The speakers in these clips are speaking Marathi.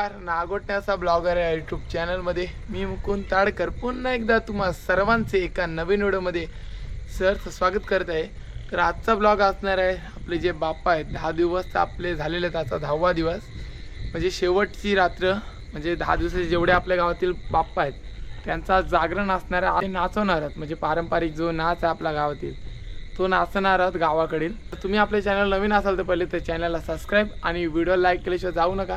नमस्कार नागोटण्याचा ब्लॉगर आहे यूट्यूब चॅनलमध्ये मी मुकुंद ताडकर. पुन्हा एकदा तुम्हा सर्वांचे एका नवीन व्हिडिओमध्ये सरचं स्वागत करत आहे. तर आजचा ब्लॉग असणार आहे आपले जे बाप्पा आहेत. दहा दिवस आपले झालेले आहेत. आजचा दहावा दिवस. म्हणजे शेवटची रात्र म्हणजे दहा दिवसाचे जेवढे आपल्या गावातील बाप्पा आहेत त्यांचा जागरण असणार आहे नाचवणार आहेत. म्हणजे पारंपरिक जो नाच आहे आपल्या गावातील. तो नाचणार आहात गावाकडील. तर तुम्ही आपले चॅनल नवीन असाल तर पहिले तर चॅनलला सबस्क्राईब आणि व्हिडिओ लाईक केल्याशिवाय जाऊ नका.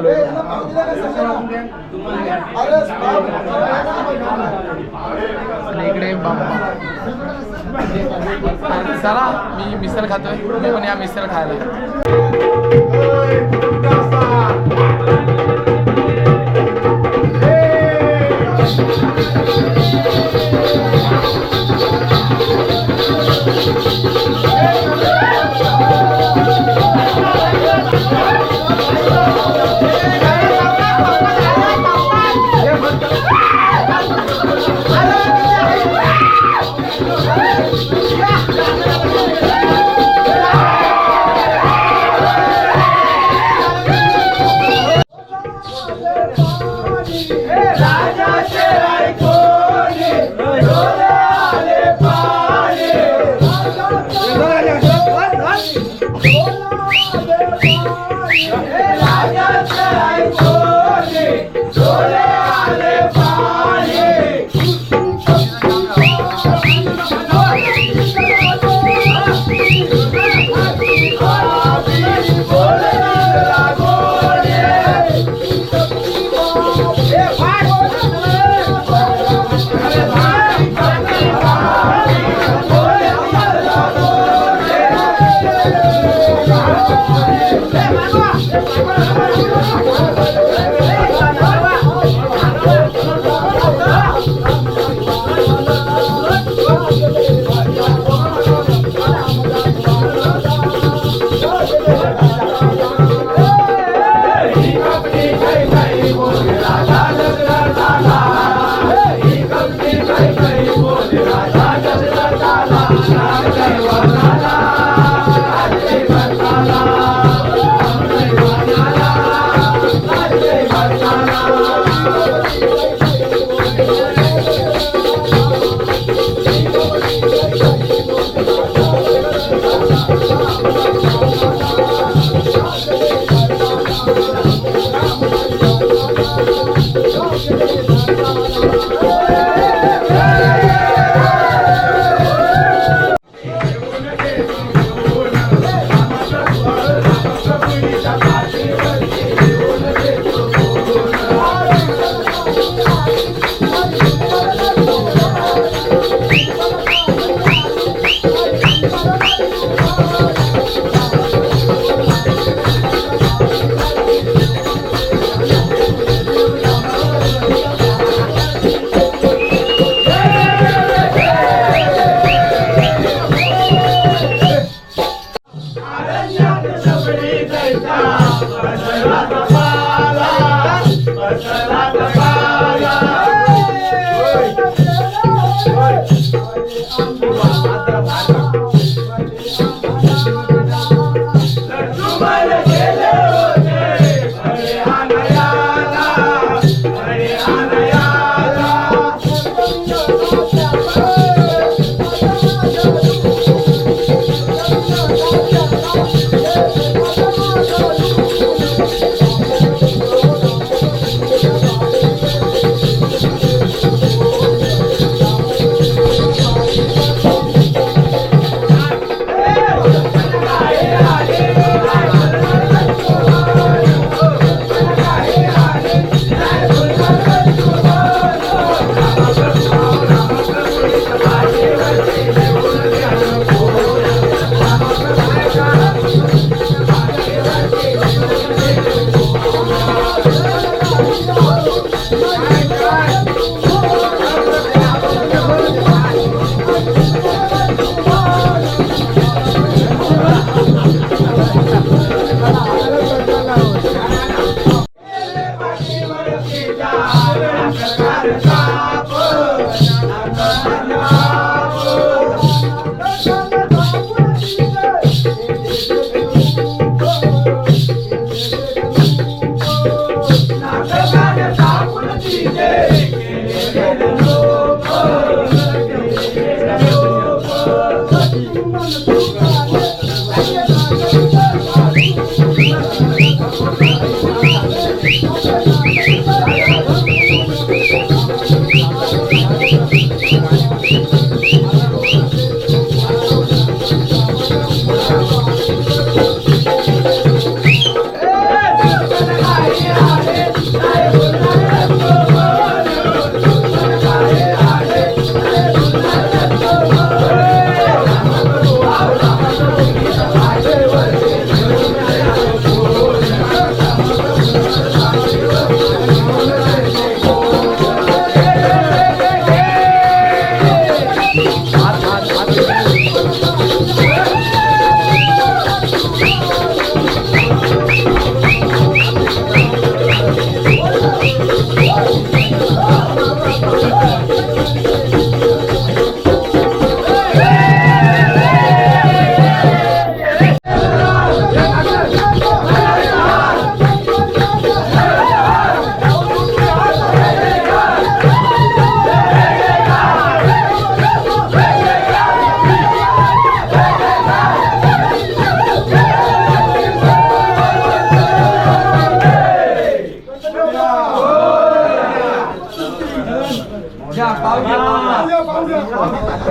झालोय इकडे चला मी मिसळ खातोय. मी पण या मिसळ खायला. পাশে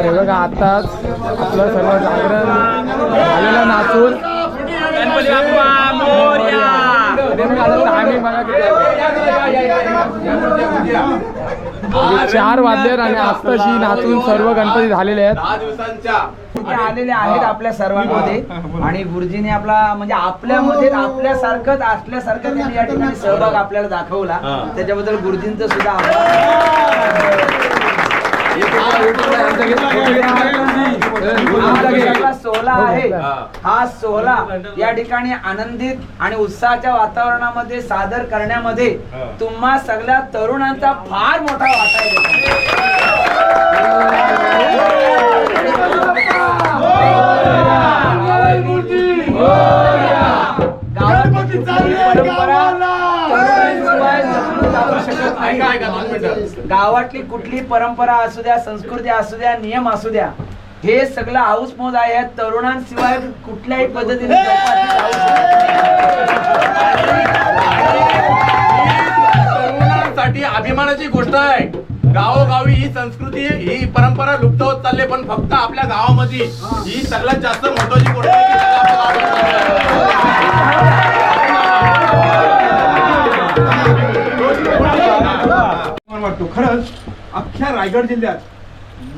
बघा आताच आपलं सर्व जागरण झालेलं नाचून. बघा किती आहे. चार वाजले आणि आत्ताशी नाचून सर्व गणपती झालेले आहेत. आलेले आहेत आपल्या सर्वांमध्ये. आणि गुरुजीने आपला म्हणजे आपल्यामध्ये आपल्यासारखंच असल्यासारखं त्यांनी या ठिकाणी सहभाग आपल्याला दाखवला. त्याच्याबद्दल गुरुजींचं सुद्धा सोहळा आहे. हा. सोहळा या ठिकाणी आनंदित आणि उत्साहाच्या वातावरणामध्ये सादर करण्यामध्ये तुम्हा सगळ्या तरुणांचा फार मोठा वाटा आहे. गावातली कुठली परंपरा असू द्या संस्कृती असू द्या नियम असू द्या हे सगळं हाऊस मोज आहे. तरुणांशिवाय कुठल्याही पद्धतीने तरुणांसाठी अभिमानाची गोष्ट आहे. गावोगावी ही संस्कृती ही परंपरा लुप्त होत चालली पण फक्त आपल्या गावामध्ये ही सगळ्यात जास्त महत्वाची गोष्ट आहे वाटतो. खरंच अख्ख्या रायगड जिल्ह्यात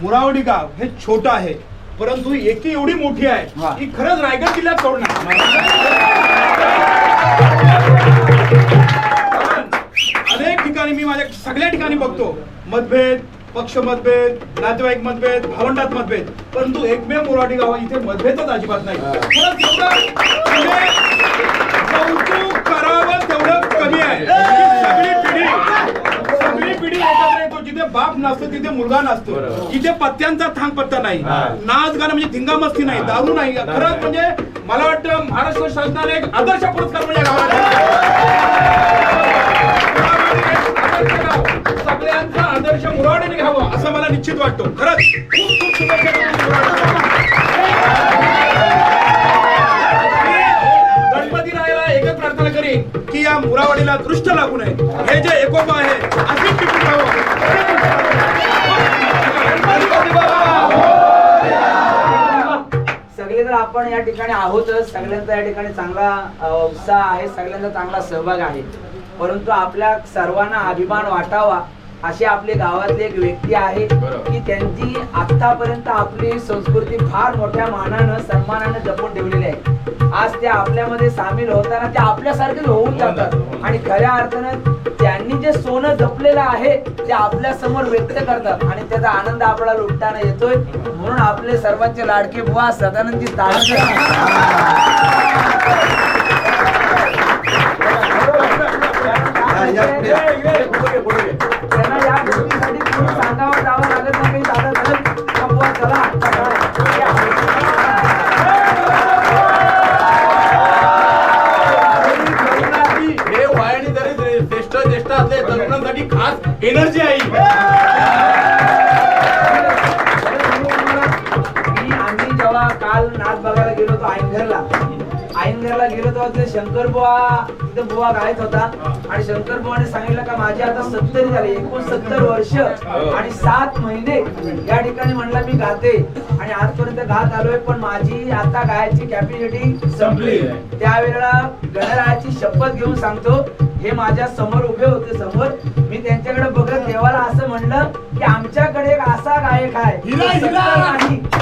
मुरावडी गाव हे छोटं आहे. परंतु एकी एवढी मोठी आहे की खरंच रायगड जिल्ह्यात सोडणार अनेक ठिकाणी मी माझ्या सगळ्या ठिकाणी बघतो. मतभेद पक्ष मतभेद नातेवाईक मतभेद भावंडात मतभेद. परंतु एकमेव मोराडी गाव इथे मतभेदच अजिबात नाही. म्हणजे कौतुक करावं तेवढं कमी आहे. एकत्र येतो जिथे बाप नसतो तिथे मुलगा नसतो. जिथे पत्त्यांचा थांग पत्ता नाही. नाच गाणं म्हणजे धिंगा मस्ती नाही दारू नाही. खरंच म्हणजे मला वाटतं महाराष्ट्र शासनाने एक आदर्श पुरस्कार म्हणजे सगळ्यांचा आदर्श मुराडीने घ्यावा असं मला निश्चित वाटतो. खरंच. खूप खूप शुभेच्छा गणपती रायाला एकच प्रार्थना करीन की या मुरावाडीला दृष्ट लागू नये. हे जे एकोपा आहे असेच आपण या ठिकाणी आहोतच. सगळ्यांचा या ठिकाणी चांगला उत्साह आहे. सगळ्यांचा चांगला सहभाग आहे. परंतु आपल्या सर्वांना अभिमान वाटावा अशी आपली गावातली एक व्यक्ती आहे की त्यांची आतापर्यंत आपली संस्कृती फार मोठ्या मानानं सन्मानानं जपून ठेवलेली आहे. आज ते आपल्यामध्ये सामील होताना ते आपल्यासारखेच होऊन जातात. आणि खऱ्या अर्थानं त्यांनी जे सोनं जपलेलं आहे ते आपल्यासमोर व्यक्त करतात आणि त्याचा आनंद आपल्याला लुटताना येतोय. म्हणून आपले सर्वांचे लाडके बुवा सदानंदी तारक शंकर बुवा तिथे बुवा गायत होता. आणि शंकर बुवाने सांगितलं का माझे आता सत्तरी झाले एकोणसत्तर वर्ष आणि सात महिने या ठिकाणी म्हणला मी गाते. आणि आजपर्यंत गात आलोय पण माझी आता गायची कॅपॅसिटी संपली. त्यावेळेला गणरायाची शपथ घेऊन सांगतो हे माझ्यासमोर उभे होते समोर. मी त्यांच्याकडे बघत देवाला असं म्हणलं की आमच्याकडे एक असा गायक आहे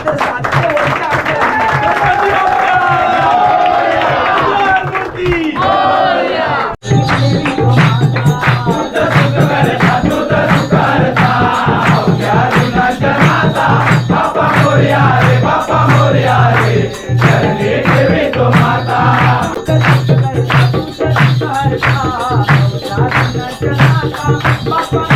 तर सातशे वर्ष Baba